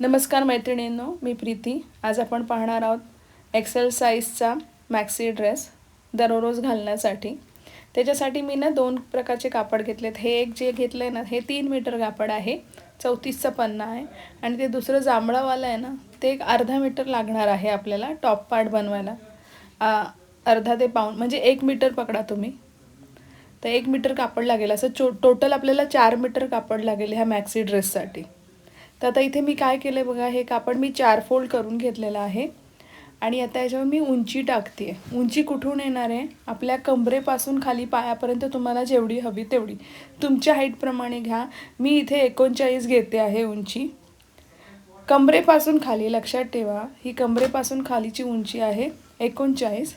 नमस्कार मैत्रिणींनो मी प्रीती. आज आपण पाहणार आहोत एक्सेल साईजचा मॅक्सी ड्रेस दररोज घालण्यासाठी. त्याच्यासाठी मी ना दोन प्रकारचे कापड घेतलेत. हे एक जे घेतलं आहे ना हे तीन मीटर कापड आहे चौतीसचा पन्ना आहे आणि ते दुसरं जांभळावालं आहे ना ते एक अर्धा मीटर लागणार आहे आपल्याला टॉप पार्ट बनवायला. अर्धा ते पाऊण म्हणजे एक मीटर पकडा तुम्ही. तर एक मीटर कापड लागेल. असं चो टोटल आपल्याला चार मीटर कापड लागेल ह्या मॅक्सी ड्रेससाठी तर आता इथे मी काय केलं बघा हे कापड मी चार फोल्ड करून घेतलेलं आहे. आणि आता याच्यावर मी उंची टाकते उंची कुठून येणार आहे? आपल्या कमरेपासून खाली पायापर्यंत तुम्हाला जेवढी हवी तेवढी. तुमच्या हाईटप्रमाणे घ्या. मी इथे एकोणचाळीस घेते आहे उंची. कमरेपासून खाली लक्षात ठेवा ही कमरेपासून खालीची उंची आहे एकोणचाळीस.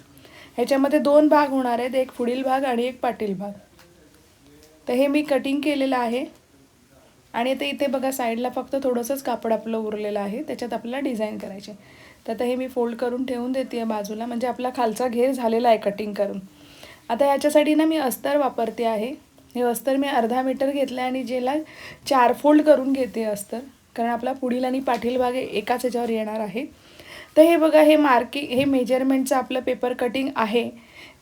ह्याच्यामध्ये दोन भाग होणार आहेत एक पुढील भाग आणि एक पाटील भाग. तर हे मी कटिंग केलेलं आहे. आणि आता इथे बघा साईडला फक्त थोडंसंच कापड आपलं उरलेलं आहे. त्याच्यात आपल्याला डिझाईन करायचे तर आता हे मी फोल्ड करून ठेवून देते आहे बाजूला. म्हणजे आपला खालचा घेर झालेला आहे कटिंग करून. आता ह्याच्यासाठी ना मी अस्तर वापरते आहे. हे अस्तर मी अर्धा मीटर घेतलं आहे आणि ज्याला चार फोल्ड करून घेते अस्तर. कारण आपला पुढील आणि पाठील भाग एकाच ह्याच्यावर येणार आहे. तर हे बघा हे मार्किंग हे मेजरमेंटचं आपलं पेपर कटिंग आहे.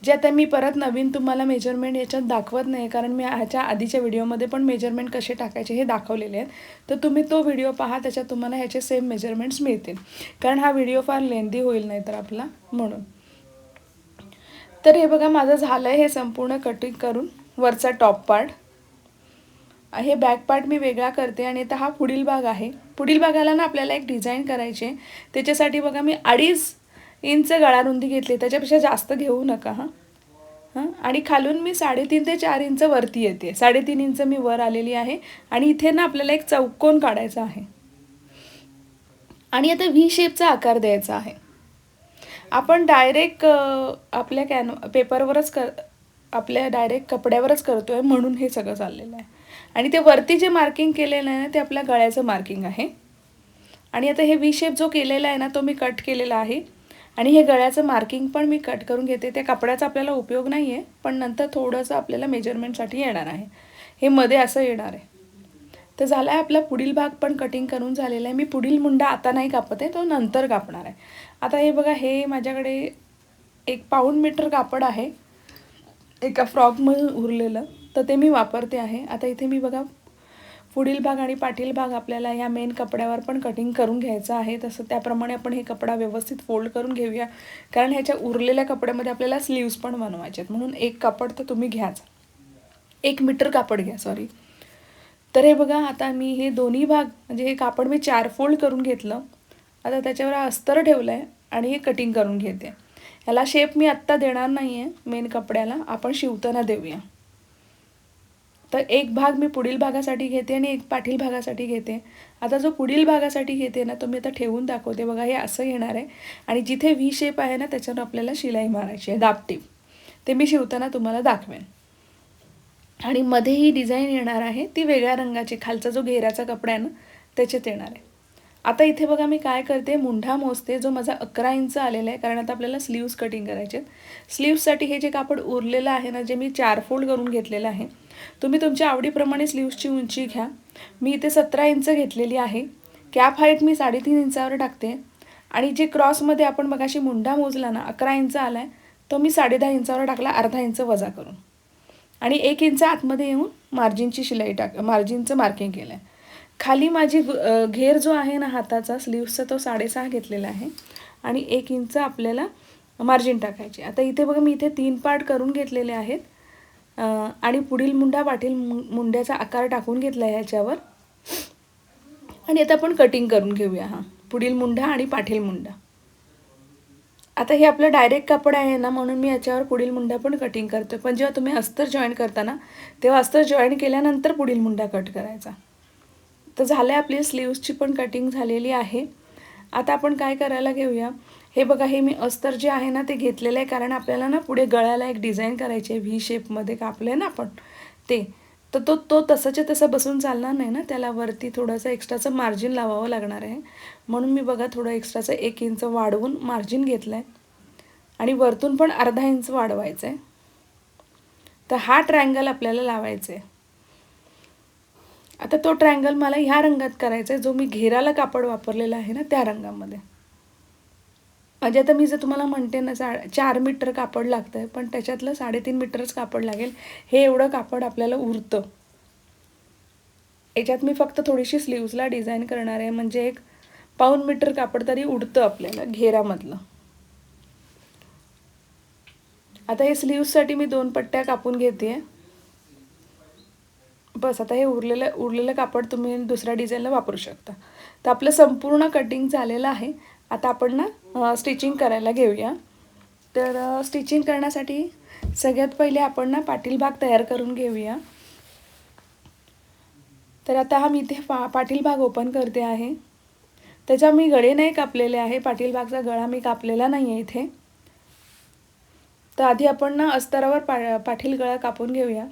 जे आता मी परत नवीन तुम्हाला मेजरमेंट याच्यात दाखवत नाही कारण मी ह्याच्या आधीच्या व्हिडिओमध्ये पण मेजरमेंट कसे टाकायचे हे दाखवलेले आहेत. तर तुम्ही तो व्हिडिओ पहा त्याच्यात तुम्हाला ह्याचे सेम मेजरमेंट्स मिळतील. कारण हा व्हिडिओ फार लेंदी होईल नाही तर आपला म्हणून. तर हे बघा माझं झालं आहे हे संपूर्ण कटिंग करून वरचा टॉप पार्ट हे बॅक पार्ट मी वेगळा करते आणि आता हा पुढील भाग आहे. पुढील भागाला ना आपल्याला एक डिझाईन करायची आहे. त्याच्यासाठी बघा मी अडीच इंच गळारुंदी घेतली त्याच्यापेक्षा जास्त घेऊ नका हां. हां? आणि खालून मी साडेतीन ते चार इंच वरती येते. साडेतीन इंच मी वर आलेली आहे आणि इथे ना आपल्याला एक चौकोन काढायचा आहे. आणि आता व्ही शेपचा आकार द्यायचा आहे. आपण डायरेक्ट आपल्या कॅन पेपरवरच कर आपल्या डायरेक्ट कपड्यावरच करतो आहे म्हणून हे सगळं चाललेलं आहे. आणि ते वरती जे मार्किंग केलेलं आहे ना ते आपल्या गळ्याचं मार्किंग आहे. आणि आता हे व्ही शेप जो केलेला आहे ना तो मी कट केलेला आहे. आणि हे गळ्याचं मार्किंग पण मी कट करून घेते. त्या कपड्याचा आपल्याला उपयोग नाही आहे पण नंतर थोडंसं आपल्याला मेजरमेंटसाठी येणार आहे. हे मध्ये असं येणार आहे. तर झालं आहे आपला पुढील भाग पण कटिंग करून झालेला आहे. मी पुढील मुंडा आता नाही कापत आहे तो नंतर कापणार आहे. आता हे बघा हे माझ्याकडे एक पाऊण मीटर कापड आहे. एका फ्रॉकमधून उरलेलं. तर ते मी वापरते आहे. आता इथे मी बघा पुढील भाग आणि पाठील भाग आपल्याला ह्या मेन कपड्यावर पण कटिंग करून घ्यायचं आहे. तसं त्याप्रमाणे आपण हे कपडा व्यवस्थित फोल्ड करून घेऊया. कारण ह्याच्या उरलेल्या कपड्यामध्ये आपल्याला स्लीव्स पण बनवायचे आहेत. म्हणून एक कापड तर तुम्ही घ्याच. एक मीटर कापड घ्या सॉरी तर हे बघा आता मी हे दोन्ही भाग म्हणजे हे कापड मी चार फोल्ड करून घेतलं. आता त्याच्यावर अस्तर ठेवलं आहे आणि हे कटिंग करून घेते. ह्याला शेप मी आत्ता देणार नाही आहे मेन कपड्याला. आपण शिवताना देऊया. तर एक भाग मी पुढील भागासाठी घेते आणि एक पाठील भागासाठी घेते. आता जो पुढील भागासाठी घेते ना तो मी आता ठेवून दाखवते. बघा हे असं येणार आहे. आणि जिथे व्ही शेप आहे ना त्याच्यावर आपल्याला शिलाई मारायची आहे. दापटीप. ते मी शिवताना तुम्हाला दाखवेन. आणि मध्ये ही डिझाईन येणार आहे. ती वेगळ्या रंगाची. खालचा जो घेराचा कपडा आहे ना त्याच्यात येणार आहे. आता इथे बघा मी काय करते मुंढा मोजते जो माझा अकरा इंच आलेला आहे कारण आता आपल्याला स्लीव्स कटिंग करायचे आहेत. स्लीव्ससाठी हे जे कापड उरलेलं आहे ना जे मी चार फोल्ड करून घेतलेलं आहे तुम्ही तुमच्या आवडीप्रमाणे स्लीव्सची उंची घ्या. मी इथे सतरा इंच घेतलेली आहे. कॅप हाईट मी साडेतीन इंचावर टाकते. आणि जे क्रॉसमध्ये आपण मगाशी मुंडा मोजला ना अकरा इंच आला आहे तो मी साडे दहा इंचावर टाकला अर्धा इंच वजा करून. आणि एक इंच आतमध्ये येऊन मार्जिनची शिलाई टाक मार्जिनचं मार्किंग केलं आहे खाली माझी घेर जो आहे ना हाताचा स्लीव्सचा तो साडेसहा घेतलेला आहे. आणि एक इंच आपल्याला मार्जिन टाकायची. आता इथे बघा मी इथे तीन पार्ट करून घेतलेले आहेत. आणि पुढील मुंडा पाठील मुंड्याचा आकार टाकून घेतला आहे ह्याच्यावर आणि आता आपण कटिंग करून घेऊया हां. पुढील मुंडा आणि पाठील मुंडा. आता हे आपलं डायरेक्ट कापड आहे ना म्हणून मी याच्यावर पुढील मुंडा पण कटिंग करतो पण जेव्हा तुम्ही अस्तर जॉईन करता ना तेव्हा अस्तर जॉईन केल्यानंतर पुढील मुंडा कट करायचा. तर झालं आहे आपली स्लीव्सची पण कटिंग झालेली आहे. आता आपण काय करायला घेऊया? हे बघा हे मी अस्तर जे आहे ना ते घेतलेलं आहे. कारण आपल्याला ना पुढे गळ्याला एक डिझाईन करायची आहे. व्ही शेपमध्ये कापलं आहे ना आपण ते. तर तो तो तसाच्या तसा बसून चालणार नाही ना? त्याला वरती थोडंसं एक्स्ट्राचं मार्जिन लावावं लागणार आहे. म्हणून मी बघा थोडं एक्स्ट्राचं एक इंच वाढवून मार्जिन घेतलं आहे आणि वरतून पण अर्धा इंच वाढवायचं आहे तर हा ट्रायंगल आपल्याला लावायचा आहे आता तो ट्रँगल मला ह्या रंगात करायचा आहे जो मी घेराला कापड वापरलेला आहे ना त्या रंगामध्ये. म्हणजे आता मी जर तुम्हाला म्हणते ना सा चार मीटर कापड लागतं आहे पण त्याच्यातलं साडेतीन मीटरच कापड लागेल. हे एवढं कापड आपल्याला उरतं. याच्यात मी फक्त थोडीशी स्लीव्जला डिझाईन करणार आहे म्हणजे एक पाऊन मीटर कापड तरी उडतं आपल्याला घेरामधलं. आता हे स्लीव्जसाठी मी दोन पट्ट्या कापून घेते आहे बस आता हे उरलेलं उरलेलं कापड तुम्ही दुसऱ्या डिझाईनला वापरू शकता. तर आपलं संपूर्ण कटिंग झालेलं आहे. आता आपण ना स्टिचिंग करायला घेऊया. तर स्टिचिंग करण्यासाठी सगळ्यात पहिले आपण ना पाटील भाग तयार करून घेऊया. तर आता हा मी इथे पा पाटील भाग ओपन करते आहे. त्याच्या मी गळे नाही कापलेले आहे. पाटील भागचा गळा मी कापलेला नाही आहे इथे. तर आधी आपण ना अस्तरावर पा पाटील गळा कापून घेऊया.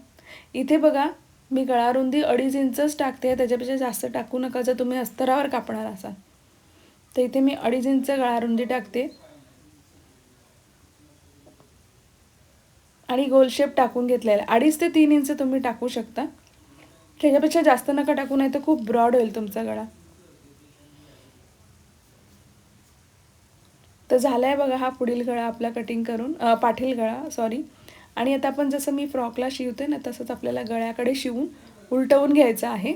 इथे बघा मी गळारुंदी अडीच इंचच टाकते त्याच्यापेक्षा जास्त टाकू नका जर तुम्ही अस्तरावर कापणार असाल. तर इथे मी अडीच इंच गळारुंदी टाकते. आणि गोल शेप टाकून घेतलेला अडीच ते तीन इंच तुम्ही टाकू शकता. त्याच्यापेक्षा जास्त नका टाकू नाही तर खूप ब्रॉड होईल तुमचा गळा. तर झाला आहे बघा हा पुढील गळा आपला कटिंग करून पाठील गळा सॉरी आणि आता आपण जसं मी फ्रॉकला शिवते ना तसंच आपल्याला गळ्याकडे शिवून उलटवून घ्यायचं आहे.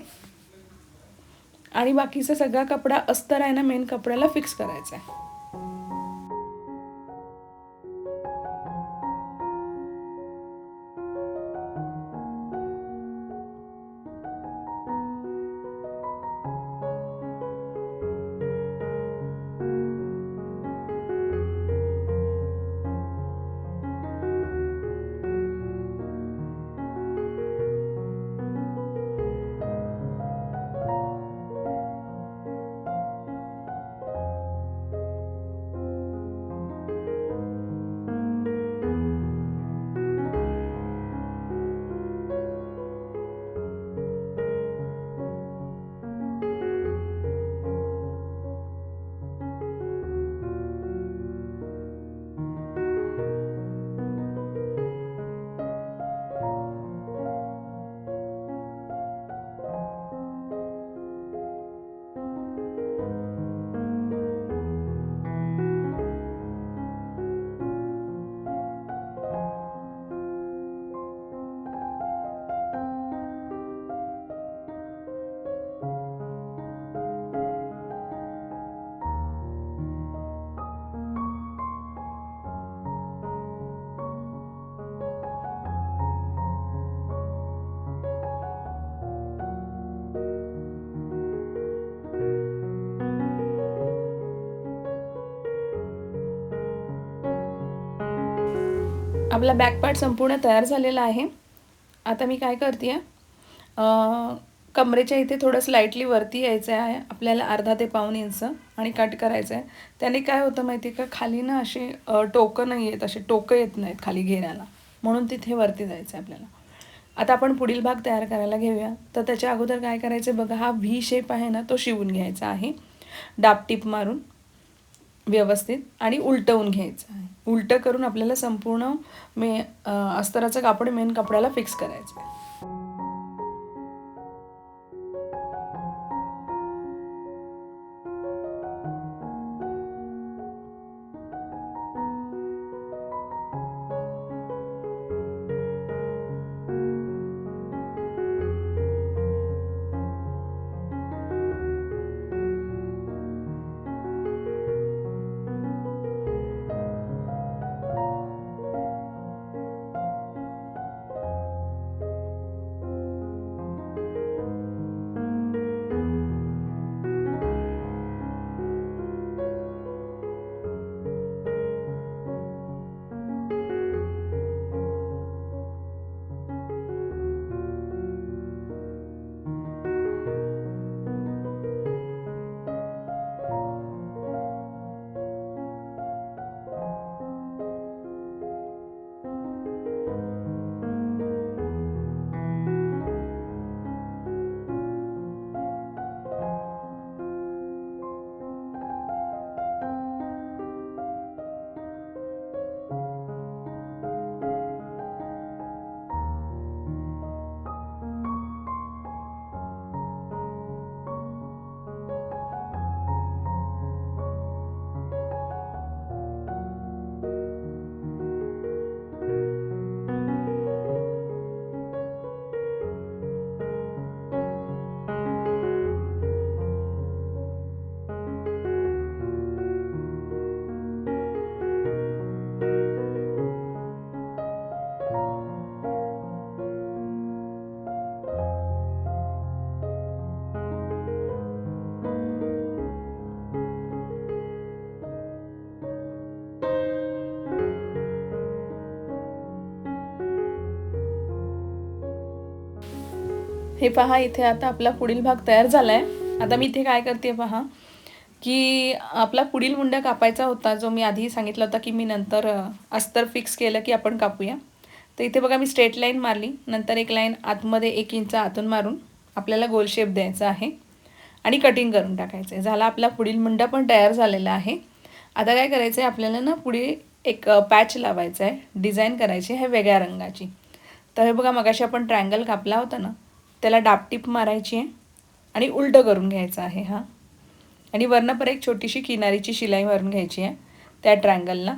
आणि बाकीचा सगळा कपडा अस्तर आहे ना मेन कपड्याला फिक्स करायचा आहे. आपला बॅक पार्ट संपूर्ण तयार झालेला आहे. आता मी काय करते आहे कमरेच्या इथे थोडं स्लाईटली वरती यायचं आहे. आपल्याला अर्धा ते पाऊन इंच आणि कट करायचं आहे त्याने काय होतं माहिती आहे का? खाली ना असे टोकं नाही येत असे टोकं येत नाहीत खाली घेण्याला. म्हणून तिथे वरती जायचं आहे आपल्याला. आता आपण पुढील भाग तयार करायला घेऊया. तर त्याच्या अगोदर काय करायचं बघा हा व्ही शेप आहे ना तो शिवून घ्यायचा आहे. डापटीप मारून. व्यवस्थित आणि उलटवून घ्यायचं आहे. उलटं करून आपल्याला संपूर्ण मे अस्तराचं कापड मेन कपड्याला फिक्स करायचं आहे. हे पहा इथे आता आपला पुढील भाग तयार झाला आहे आता मी इथे काय करते पहा की आपला पुढील मुंडा कापायचा होता जो मी आधी सांगितला होता की मी नंतर अस्तर फिक्स केलं की आपण कापूया. तर इथे बघा मी स्ट्रेट लाईन मारली. नंतर एक लाईन आतमध्ये एक इंच आतून मारून आपल्याला गोल शेप द्यायचा आहे. आणि कटिंग करून टाकायचं आहे झाला आपला पुढील मुंडा पण तयार झालेला आहे. आता काय करायचं आहे आपल्याला ना पुढे एक पॅच लावायचा आहे डिझाईन करायची आहे वेगळ्या रंगाची. तर हे बघा मगाशी आपण ट्रायंगल कापला होता ना त्याला डापटीप मारायची आहे आणि उलटं करून घ्यायचं आहे हा. आणि वरनं पर एक छोटीशी किनारीची शिलाई मारून घ्यायची आहे त्या ट्रँगलला.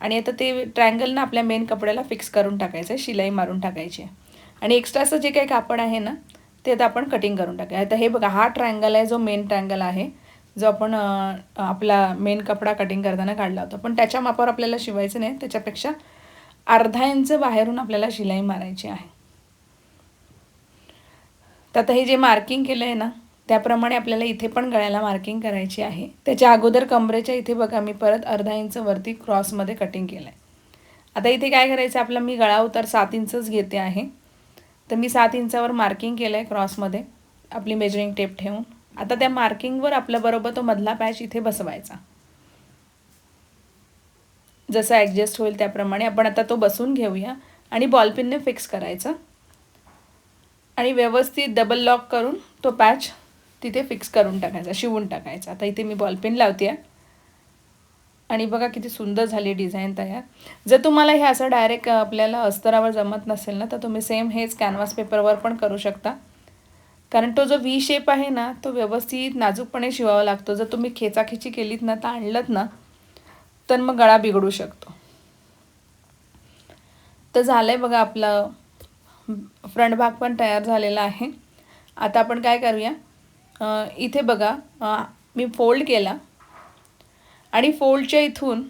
आणि आता ते ट्रँगलनं आपल्या मेन कपड्याला फिक्स करून टाकायचं आहे शिलाई मारून टाकायची आहे. आणि एक्स्ट्राचं जे काही कापड आहे ना ते आता आपण कटिंग करून टाकूया. आता हे बघा हा ट्रँगल आहे जो मेन ट्रँगल आहे जो आपण आपला मेन कपडा कटिंग करताना काढला होता. पण त्याच्या मापावर आपल्याला शिवायचं नाही त्याच्यापेक्षा अर्धा इंच बाहेरून आपल्याला शिलाई मारायची आहे. तर आता हे जे मार्किंग केलं आहे ना त्याप्रमाणे आपल्याला इथे पण गळ्याला मार्किंग करायची आहे. त्याच्या अगोदर कमरेच्या इथे बघा मी परत अर्धा इंच वरती क्रॉसमध्ये कटिंग केलं आहे आता इथे काय करायचं आपला? मी गळा उतार सात इंचच घेते आहे. तर मी सात इंचावर मार्किंग केलं आहे क्रॉसमध्ये आपली मेजरिंग टेप ठेवून. आता त्या मार्किंगवर आपल्याबरोबर तो मधला पॅच इथे बसवायचा. जसं ॲडजस्ट होईल त्याप्रमाणे आपण आता तो बसून घेऊया आणि बॉलपिनने फिक्स करायचं. आणि व्यवस्थित डबल लॉक करून तो पॅच तिथे फिक्स करून टाकायचा शिवून टाकायचा. आता इथे मी बॉलपिन लावते. आहे आणि बघा किती सुंदर झाली डिझाईन तयार. जर तुम्हाला हे असं डायरेक्ट आपल्याला अस्तरावर जमत नसेल ना तर तुम्ही सेम हेच कॅनव्हास पेपरवर पण करू शकता. कारण तो जो व्ही शेप आहे ना तो व्यवस्थित नाजूकपणे शिवावा लागतो. जर तुम्ही खेचाखेची केलीत ना तर आणलत ना तर मग गळा बिघडू शकतो. तर झालं आहे बघा आपलं फ्रंट भाग पण तयार झालेला आहे. आता आपण काय करूया? इथे बघा मी फोल्ड केला. आणि फोल्डच्या इथून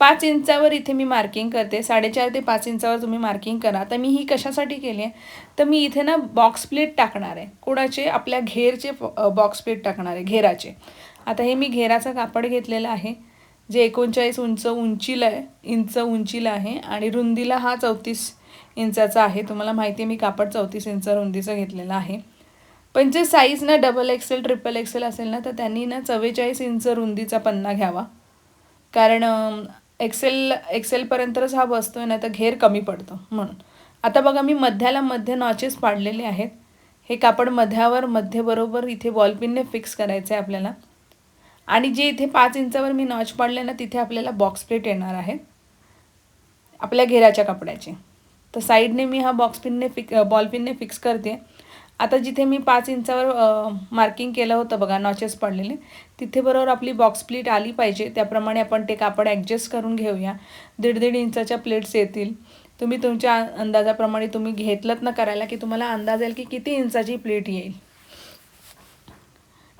पाच इंचावर इथे मी मार्किंग करते. साडेचार ते पाच इंचावर तुम्ही मार्किंग करा. तर मी ही कशासाठी केली आहे? तर मी इथे ना बॉक्स प्लेट टाकणार आहे. कोणाचे? आपल्या घेरचे बॉक्स प्लेट टाकणार आहे घेराचे. आता हे मी घेराचं कापड घेतलेलं आहे. जे एकोणचाळीस उंच उंचीला आहे इंच उंचीला आहे आणि रुंदीला हा चौतीस इंचाचा आहे. तुम्हाला माहिती आहे मी कापड चौतीस इंच रुंदीचं घेतलेलं आहे. पण जे साईज ना डबल एक्सेल ट्रिपल एक्सेल असेल ना तर त्यांनी ना चव्वेचाळीस इंच रुंदीचा पन्ना घ्यावा. कारण एक्सेल एक्सेलपर्यंतच हा बसतो आहे ना तर घेर कमी पडतो म्हणून. आता बघा मी मध्याला मध्य नॉचेस पाडलेले आहेत. हे कापड मध्यावर मध्यबरोबर इथे बॉलपिनने फिक्स करायचं आहे आपल्याला. आणि जे इथे पाच इंचावर मी नॉच पाडले ना तिथे आपल्याला बॉक्स प्लेट येणार आहे. आपल्या घेराच्या कपड्याची. तर साईडने मी हा बॉक्स पिनने फिक बॉल पिनने फिक्स करते. आता जिथे मी पाच इंचावर मार्किंग केलं होतं बघा नॉचेस पडलेले तिथे बरोबर आपली बॉक्स प्लेट आली पाहिजे. त्याप्रमाणे आपण ते कापड ॲडजस्ट करून घेऊया. दीड दीड इंचाच्या प्लेट्स येतील. तुम्ही तुमच्या अंदाजाप्रमाणे तुम्ही घेतलंत ना करायला की तुम्हाला अंदाज येईल की किती इंचाची प्लेट येईल.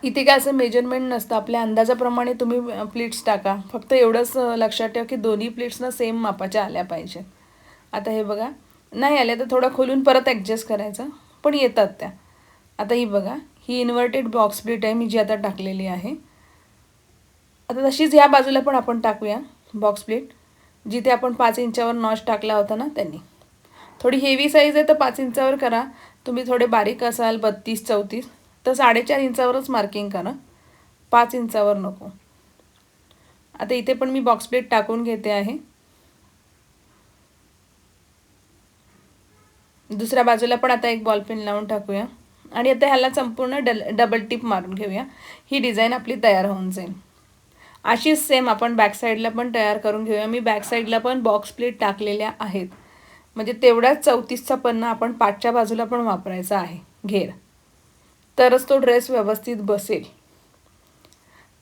इथे काय असं मेजरमेंट नसतं. आपल्या अंदाजाप्रमाणे तुम्ही प्लेट्स टाका. फक्त एवढंच लक्षात ठेवा की दोन्ही प्लेट्सना सेम मापाच्या आल्या पाहिजेत. आता हे बघा. नाही आल्या तर थोडं खोलून परत ॲडजस्ट करायचं. पण येतात त्या. आता ही बघा ही इन्व्हर्टेड बॉक्स प्लेट आहे मी जी आता टाकलेली आहे. आता तशीच ह्या बाजूला पण आपण टाकूया बॉक्स प्लेट जिथे आपण पाच इंचावर नॉच टाकला होता ना त्यांनी. थोडी हेवी साईज आहे तर पाच इंचावर करा. तुम्ही थोडे बारीक असाल बत्तीस चौतीस तर साडेचार इंचावरच मार्किंग करा. पाच इंचावर नको. आता इथे पण मी बॉक्स प्लेट टाकून घेते आहे. दुसऱ्या बाजूला पण आता एक बॉल पेन लावून टाकूया. आणि आता ह्याला संपूर्ण डल डबल टिप मारून घेऊया. ही डिझाईन आपली तयार होऊन जाईल. अशीच सेम आपण बॅक साईडला पण तयार करून घेऊया. मी बॅक साईडला पण बॉक्स प्लेट टाकलेल्या आहेत. म्हणजे तेवढ्याच चौतीसचा पन्ना आपण पाठच्या बाजूला पण वापरायचा आहे. घेर. तरच तो ड्रेस व्यवस्थित बसेल.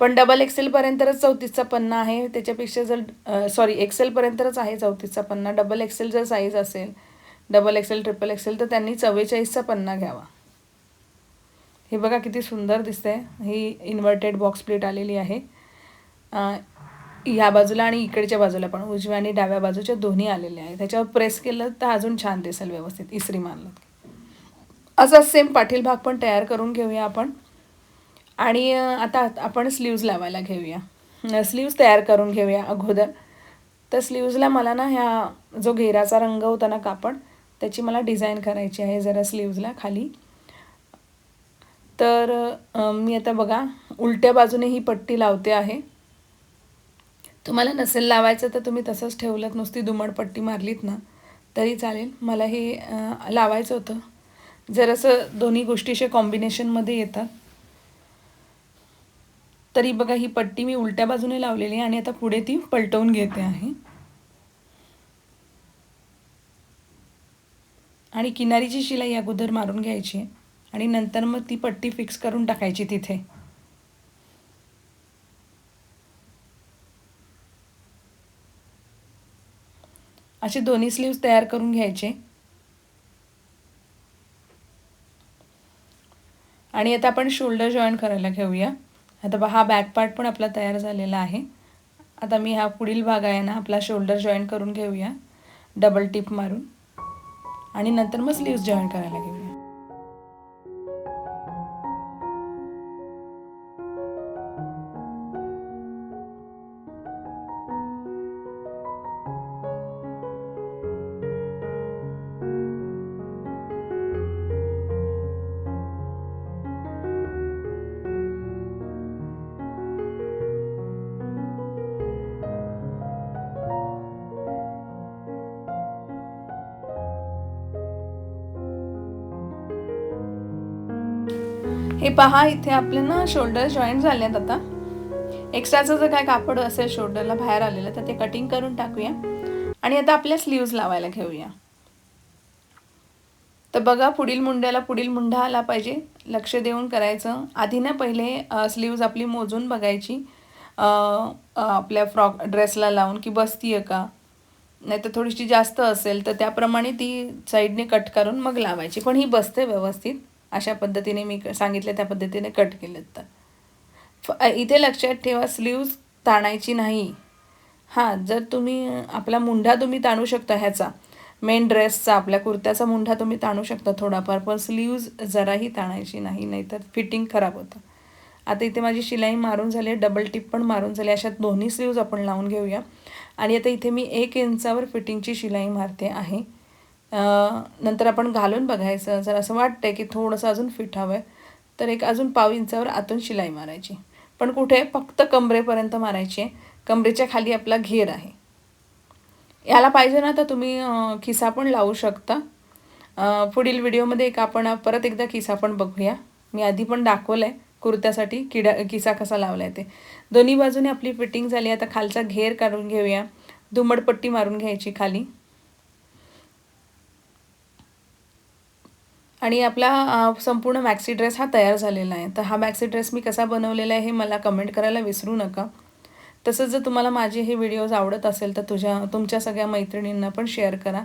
पण डबल एक्सेलपर्यंतच चौतीसचा पन्ना आहे. त्याच्यापेक्षा जर सॉरी एक्सेलपर्यंतच आहे चौतीसचा पन्ना. डबल एक्सेल जर साईज असेल डबल एक्सेल ट्रिपल एक्सेल तर त्यांनी चव्वेचाळीसचा पन्ना घ्यावा. हे बघा किती सुंदर दिसतंय. ही इन्व्हर्टेड बॉक्स प्लेट आलेली आहे. ह्या बाजूला आणि इकडच्या बाजूला पण उजव्या आणि डाव्या बाजूच्या दोन्ही आलेले आहे त्याच्यावर प्रेस केलं तर अजून छान दिसेल व्यवस्थित. इसरी मारलं असा सेम पाठील भाग पण तयार करून घेऊया आपण. आणि आता आपण स्लीव्ज लावायला घेऊया. स्लीव्ज तयार करून घेऊया अगोदर. तर स्लीव्जला मला ना ह्या जो घेराचा रंग होता ना कापड त्याची मला डिझाईन करायची आहे जरा स्लीव्जला खाली. तर मी आता बघा उलट्या बाजूने ही पट्टी लावते आहे. तुम्हाला नसेल लावायचं तर तुम्ही तसंच ठेवलं नुसती दुमड पट्टी मारलीत ना तरी चालेल. मला हे लावायचं होतं. जरासं दोन्ही गोष्टीचे कॉम्बिनेशनमध्ये येतात. तरी बघा ही पट्टी मी उलट्या बाजूने लावलेली आहे आणि आता पुढे ती पलटवून घेते आहे. आणि किनारीची शिलाई अगोदर मारून घ्यायची आहे आणि नंतर मग ती पट्टी फिक्स करून टाकायची तिथे. असे दोन्ही स्लीव्स तयार करून घ्यायचे. आणि आता आपण शोल्डर जॉईन करायला घेऊया. आता बा हा बॅक पार्ट पण आपला तयार झालेला आहे. आता मी हा पुढील भाग आहे ना आपला शोल्डर जॉईन करून घेऊया. डबल टिप मारून. आणि नंतर मग स्लीव्स जॉईन करायला लागेल हे पहा इथे आपले ना शोल्डर जॉईंट झाले आहेत आता. एक्स्ट्राचं जर काय कापड असेल शोल्डरला बाहेर आलेलं तर ते कटिंग करून टाकूया. आणि आता आपल्या स्लीव्ज लावायला घेऊया. तर बघा पुढील मुंड्याला पुढील मुंडा आला पाहिजे. लक्ष देऊन करायचं. आधी ना पहिले स्लीव्ज आपली मोजून बघायची. आपल्या फ्रॉक ड्रेसला लावून की बसतीये का? नाही तर थोडीशी जास्त असेल तर त्याप्रमाणे ती साईडने कट करून मग लावायची. पण ही बसते व्यवस्थित. अशा पद्धतीने मी क- सांगितलं त्या पद्धतीने कट केलं तर. फ- इथे लक्षात ठेवा स्लीव्ज ताणायची नाही. हां जर तुम्ही आपला मुंढा तुम्ही ताणू शकता ह्याचा मेन ड्रेसचा आपल्या कुर्त्याचा मुंढा तुम्ही ताणू शकता थोडाफार पण स्लीव्ज जराही ताणायची नाही नाहीतर फिटिंग खराब होतं. आता इथे माझी शिलाई मारून झाली आहे डबल टिप पण मारून झाली अशा दोन्ही स्लीव्ज आपण लावून घेऊया. आणि आता इथे मी एक इंचावर फिटिंगची शिलाई मारते आहे. नंतर आपण घालून बघायचं. जर असं वाटतं आहे की थोडंसं अजून फिट हवं आहे तर एक अजून पाव इंचावर आतून शिलाई मारायची. पण कुठे? फक्त कमरेपर्यंत मारायची. आहे कमरेच्या खाली आपला घेर आहे. याला पाहिजे ना तर तुम्ही खिसा पण लावू शकता. पुढील व्हिडिओमध्ये एक आपण परत एकदा खिसा पण बघूया. मी आधी पण दाखवलं आहे कुर्त्यासाठी किडा किसा कसा लावला आहे ते. दोन्ही बाजूने आपली फिटिंग झाली. आता खालचा घेर काढून घेऊया. दुमडपट्टी मारून घ्यायची खाली. आणि आपला संपूर्ण मॅक्सी ड्रेस हा तयार झालेला आहे. तर हा मॅक्सी ड्रेस मी कसा बनवलेला आहे हे मला कमेंट करायला विसरू नका. तसंच जर तुम्हाला माझे हे व्हिडिओज आवडत असेल तर तुझ्या तुमच्या सगळ्या मैत्रिणींना पण शेअर करा.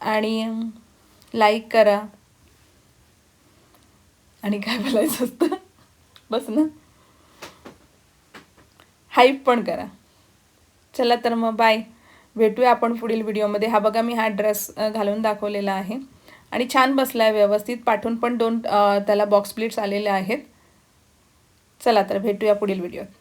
आणि लाईक करा. आणि काय बोलायचं असतं? बस ना. हाईप पण करा. चला तर मग बाय भेटूया आपण पुढील व्हिडिओमध्ये हा बघा मी हा ड्रेस घालून दाखवलेला आहे. आणि छान बसला आहे व्यवस्थित. पाठून पण दोन त्याला बॉक्स प्लेट्स आलेले आहेत. चला तर भेटूया पुढील व्हिडिओत